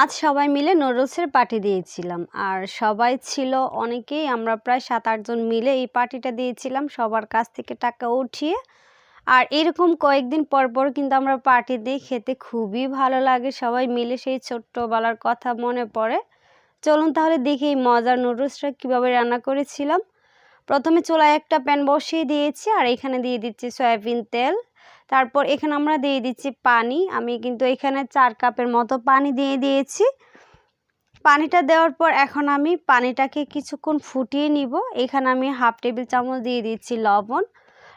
আজ সবাই মিলে নুডলসের পার্টি দিয়েছিলাম। আর সবাই ছিল, অনেকেই আমরা প্রায় সাত আটজন মিলে এই পার্টিটা দিয়েছিলাম। সবার কাছ থেকে টাকা উঠিয়ে। আর এরকম কয়েকদিন পর পর কিন্তু আমরা পার্টি দিই, খেতে খুবই ভালো লাগে। সবাই মিলে সেই ছোট্টবেলার কথা মনে পড়ে। চলুন তাহলে দেখি এই মজার নুডলসটা কীভাবে রান্না করেছিলাম। প্রথমে চুলায় একটা প্যান বসিয়ে দিয়েছি, আর এখানে দিয়ে দিচ্ছি সয়াবিন তেল। তারপর এখানে আমরা দিয়ে দিচ্ছি পানি। আমি কিন্তু এখানে চার কাপের মতো পানি দিয়ে দিয়েছি। পানিটা দেওয়ার পর এখন আমি পানিটাকে কিছুক্ষণ ফুটিয়ে নিব। এখানে আমি হাফ টেবিল চামচ দিয়ে দিচ্ছি লবণ।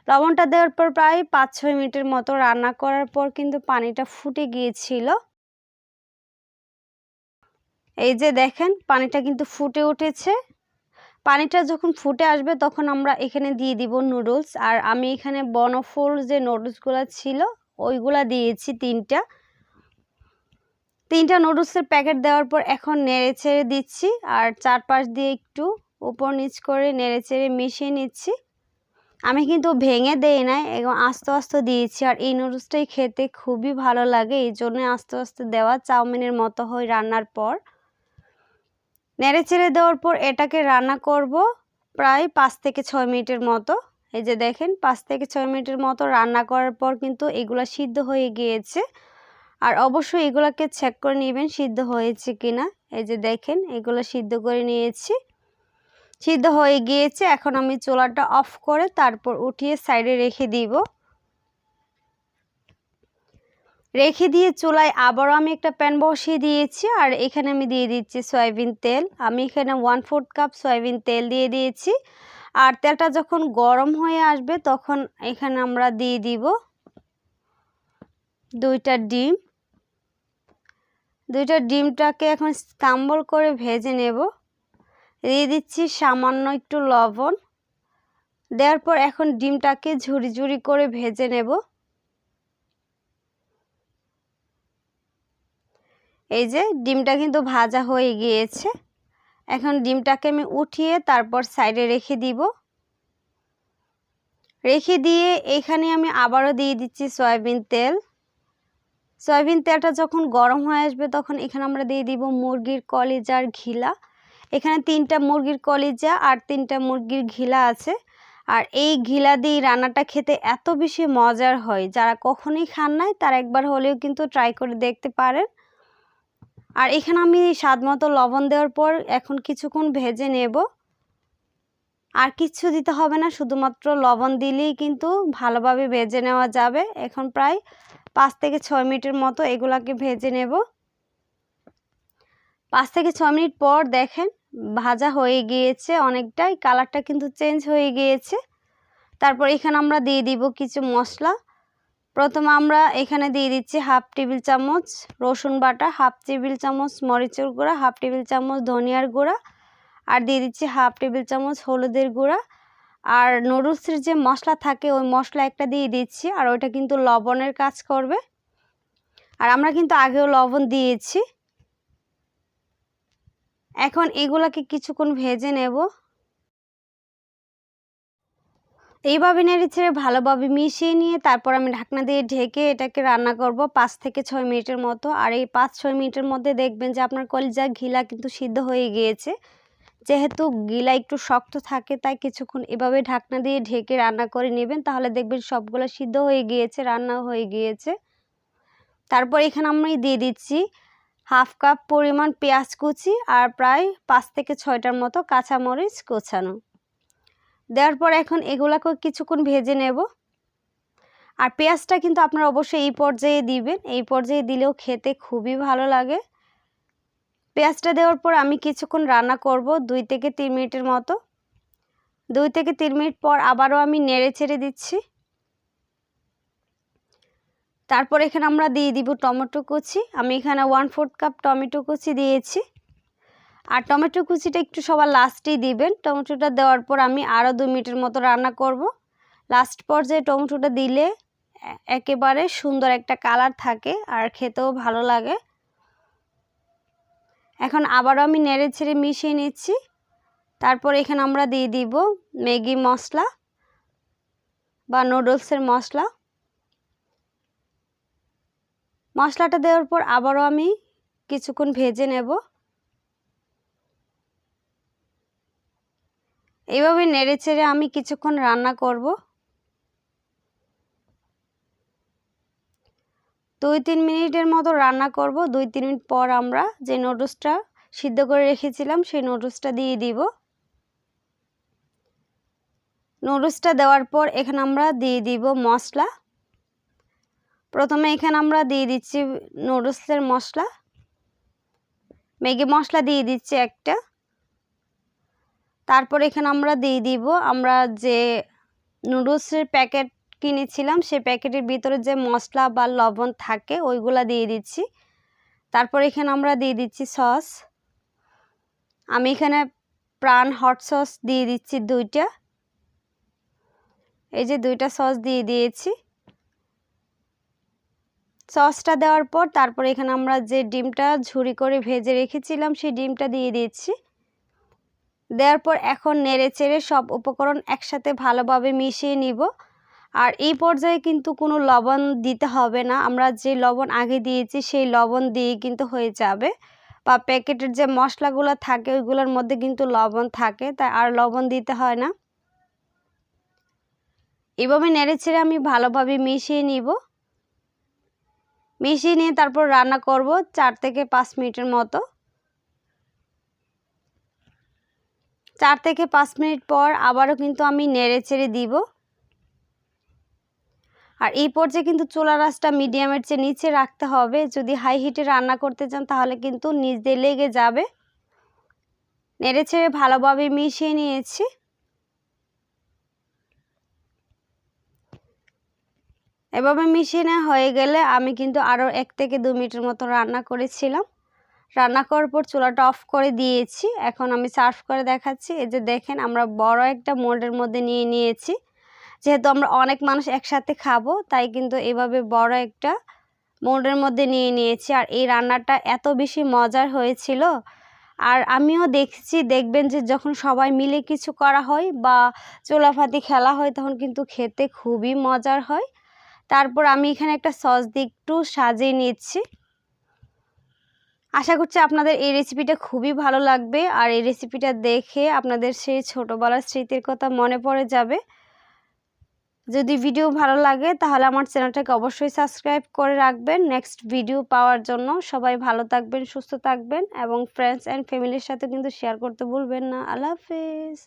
লবণটা দেওয়ার পর প্রায় পাঁচ ছয় মিনিটের মতো রান্না করার পর কিন্তু পানিটা ফুটে গিয়েছিল। এই যে দেখেন, পানিটা কিন্তু ফুটে উঠেছে। পানিটা যখন ফুটে আসবে তখন আমরা এখানে দিয়ে দিব নুডলস আর আমি এখানে বনফুল যে নুডলসগুলো ছিল, ওইগুলা দিয়েছি তিনটা। তিনটা নুডলসের প্যাকেট দেওয়ার পর এখন নেড়ে ছেড়ে দিচ্ছি, আর চারপাশ দিয়ে একটু উপর নিচ করে নেড়ে চেড়ে মিশিয়ে নিচ্ছি। আমি কিন্তু ভেঙে দেই নাই এবং আস্তে আস্তে দিয়েছি। আর এই নুডলসটাই খেতে খুবই ভালো লাগে, এই জন্য আস্তে আস্তে দেওয়া চাউমিনের মতো হয় রান্নার পর। নেড়ে চেড়ে দেওয়ার পর এটাকে রান্না করব প্রায় পাঁচ থেকে ছয় মিনিটের মতো। এই যে দেখেন, পাঁচ থেকে ছয় মিনিটের মতো রান্না করার পর কিন্তু এগুলো সিদ্ধ হয়ে গিয়েছে। আর অবশ্যই এগুলোকে চেক করে নেবেন সিদ্ধ হয়েছে কিনা। এই যে দেখেন, এগুলো সিদ্ধ করে নিয়েছি। সিদ্ধ হয়ে গিয়েছে, এখন আমি চোলাটা অফ করে তারপর উঠিয়ে সাইডে রেখে দিব। রেখে দিয়ে চুলায় আবারও আমি একটা প্যান বসিয়ে দিয়েছি, আর এখানে আমি দিয়ে দিচ্ছি সয়াবিন তেল। আমি এখানে ওয়ান ফোর্থ কাপ সয়াবিন তেল দিয়ে দিয়েছি। আর তেলটা যখন গরম হয়ে আসবে, তখন এখানে আমরা দিয়ে দিব দুইটা ডিম। দুইটা ডিমটাকে এখন স্কাম্বল করে ভেজে নেব। দিয়ে দিচ্ছি সামান্য একটু লবণ। দেওয়ার পর এখন ডিমটাকে ঝুড়ি ঝুড়ি করে ভেজে নেব। এই যে ডিমটা কিন্তু ভাজা হয়ে গিয়েছে। এখন ডিমটাকে আমি উঠিয়ে তারপর সাইডে রেখে দিব। রেখে দিয়ে এখানে আমি আবারও দিয়ে দিচ্ছি সয়াবিন তেল। সয়াবিন তেলটা যখন গরম হয়ে আসবে তখন এখানে আমরা দিয়ে দিব মুরগির কলিজার ঘিলা। এখানে তিনটা মুরগির কলিজা আর তিনটা মুরগির ঘিলা আছে। আর এই ঘিলা দিয়ে রান্নাটা খেতে এত বেশি মজার হয়, যারা কখনই খান নাই তারা একবার হলেও কিন্তু ট্রাই করে দেখতে পারেন। আর এখানে আমি স্বাদ মতো লবণ দেওয়ার পর এখন কিছুক্ষণ ভেজে নেব। আর কিছু দিতে হবে না, শুধুমাত্র লবণ দিলেই কিন্তু ভালোভাবে ভেজে নেওয়া যাবে। এখন প্রায় পাঁচ থেকে ছয় মিনিটের মতো এগুলাকে ভেজে নেব। পাঁচ থেকে ছ মিনিট পর দেখেন ভাজা হয়ে গিয়েছে অনেকটাই, কালারটা কিন্তু চেঞ্জ হয়ে গিয়েছে। তারপর এখানে আমরা দিয়ে দিব কিছু মশলা। প্রথমে আমরা এখানে দিয়ে দিচ্ছি হাফ টেবিল চামচ রসুন বাটা, হাফ টেবিল চামচ মরিচের গুঁড়া, হাফ টেবিল চামচ ধনিয়ার গুঁড়া আর দিয়ে দিচ্ছি হাফ টেবিল চামচ হলুদের গুঁড়া। আর নুডলসের যে মশলা থাকে ওই মশলা একটা দিয়ে দিচ্ছি আর ওইটা কিন্তু লবণের কাজ করবে। আর আমরা কিন্তু আগেও লবণ দিয়েছি। এখন এগুলাকে কিছুক্ষণ ভেজে নেব। এইভাবে নেড়ে ছেড়ে ভালোভাবে মিশিয়ে নিয়ে তারপর আমি ঢাকনা দিয়ে ঢেকে এটাকে রান্না করব পাঁচ থেকে ছয় মিনিটের মতো। আর এই পাঁচ, ছয় মিনিটের মধ্যে দেখবেন যে আপনার কলিজা ঘিলা কিন্তু সিদ্ধ হয়ে গিয়েছে। যেহেতু গিলা একটু শক্ত থাকে, তাই কিছুক্ষণ এভাবে ঢাকনা দিয়ে ঢেকে রান্না করে নেবেন। তাহলে দেখবেন সবগুলো সিদ্ধ হয়ে গিয়েছে রান্না হয়ে গিয়েছে। তারপর এখানে আমি দিয়ে দিচ্ছি হাফ কাপ পরিমাণ পেঁয়াজ কুচি আর প্রায় পাঁচ থেকে ছয়টার মতো কাঁচামরিচ কোচানো। দেওয়ার পর এখন এগুলাকে কিছুক্ষণ ভেজে নেব। আর পেঁয়াজটা কিন্তু আপনারা অবশ্যই এই পর্যায়ে দিবেন। এই পর্যায়ে দিলেও খেতে খুবই ভালো লাগে। পেঁয়াজটা দেওয়ার পর আমি কিছুক্ষণ রান্না করব দুই থেকে তিন মিনিটের মতো। দুই থেকে তিন মিনিট পর আবারও আমি নেড়ে ছেড়ে দিচ্ছি। তারপর এখানে আমরা দিয়ে দিব টমেটো কুচি। আমি এখানে ওয়ান ফোর্থ কাপ টমেটো কুচি দিয়েছি। আর টমেটো কুচিটা একটু সবার লাস্টেই দিবেন। টমেটোটা দেওয়ার পর আমি আরও দু মিনিটের মতো রান্না করব। লাস্ট পর্যায়ে টমেটোটা দিলে একেবারে সুন্দর একটা কালার থাকে আর খেতেও ভালো লাগে। এখন আবারও আমি নেড়ে ছেড়ে মিশিয়ে নিচ্ছি। তারপর এখানে আমরা দিয়ে দিব ম্যাগি মশলা বা নুডলসের মশলা। মশলাটা দেওয়ার পর আবারও আমি কিছুক্ষণ ভেজে নেব। এইভাবে নেড়ে চেড়ে আমি কিছুক্ষণ রান্না করব। দুই তিন মিনিটের মতো রান্না করব। দুই তিন মিনিট পর আমরা যে নুডলসটা সিদ্ধ করে রেখেছিলাম, সেই নুডলসটা দিয়ে দিব। নুডলসটা দেওয়ার পর এখানে আমরা দিয়ে দিব মশলা। প্রথমে এখানে আমরা দিয়ে দিচ্ছি নুডলসের মশলা। ম্যাগি মশলা দিয়ে দিচ্ছি একটা। তারপর এখানে আমরা দিয়ে দিব, আমরা যে নুডলসের প্যাকেট কিনেছিলাম, সেই প্যাকেটের ভিতরে যে মশলা বা লবণ থাকে, ওইগুলা দিয়ে দিচ্ছি। তারপর এখানে আমরা দিয়ে দিচ্ছি সস। আমি এখানে প্রাণ হট সস দিয়ে দিচ্ছি দুইটা। এই যে দুইটা সস দিয়ে দিয়েছি। সসটা দেওয়ার পর তারপর এখানে আমরা যে ডিমটা ঝুরি করে ভেজে রেখেছিলাম, সেই ডিমটা দিয়ে দিচ্ছি। দেওয়ার পর এখন নেড়ে চেড়ে সব উপকরণ একসাথে ভালোভাবে মিশিয়ে নিব। আর এই পর্যায়ে কিন্তু কোনো লবণ দিতে হবে না। আমরা যে লবণ আগে দিয়েছি, সেই লবণ দিয়ে কিন্তু হয়ে যাবে। বা প্যাকেটের যে মশলাগুলো থাকে, ওইগুলোর মধ্যে কিন্তু লবণ থাকে, তাই আর লবণ দিতে হয় না। এভাবে নেড়ে ছেড়ে আমি ভালোভাবে মিশিয়ে নিব। মিশিয়ে নিয়ে তারপর রান্না করব চার থেকে পাঁচ মিনিটের মতো। চার থেকে পাঁচ মিনিট পর আবারও কিন্তু আমি নেড়ে চেড়ে দিব। আর এই পর্যায়ে কিন্তু চোলা রাসটা মিডিয়ামের চেয়ে নিচে রাখতে হবে। যদি হাই হিটে রান্না করতে চান তাহলে কিন্তু নিচ দিয়ে লেগে যাবে। নেড়ে ছেড়ে ভালোভাবে মিশিয়ে নিয়েছি। এভাবে মিশিয়ে নেওয়া হয়ে গেলে আমি কিন্তু আরও এক থেকে দু মিনিটের মতো রান্না করেছিলাম। রান্না করার পর চুলাটা অফ করে দিয়েছি। এখন আমি সার্ভ করে দেখাচ্ছি। এই যে দেখেন, আমরা বড় একটা মোল্ডের মধ্যে নিয়ে নিয়েছি। যেহেতু আমরা অনেক মানুষ একসাথে খাব, তাই কিন্তু এভাবে বড় একটা মোল্ডের মধ্যে নিয়ে নিয়েছি। আর এই রান্নাটা এত বেশি মজার হয়েছিল। আর আমিও দেখছি, দেখবেন যে যখন সবাই মিলে কিছু করা হয় বা চোলাফাতি খেলা হয়, তখন কিন্তু খেতে খুবই মজার হয়। তারপর আমি এখানে একটা সস দিয়ে একটু সাজিয়ে নিচ্ছি। আশা করছি আপনাদের এই রেসিপিটা খুবই ভালো লাগবে। আর এই রেসিপিটা দেখে আপনাদের সেই ছোটোবেলার স্মৃতির কথা মনে পড়ে যাবে। যদি ভিডিও ভালো লাগে, তাহলে আমার চ্যানেলটাকে অবশ্যই সাবস্ক্রাইব করে রাখবেন। নেক্সট ভিডিও পাওয়ার জন্য সবাই ভালো থাকবেন, সুস্থ থাকবেন এবং ফ্রেন্ডস অ্যান্ড ফ্যামিলির সাথে কিন্তু শেয়ার করতে ভুলবেন না। আল্লাহ হাফেজ।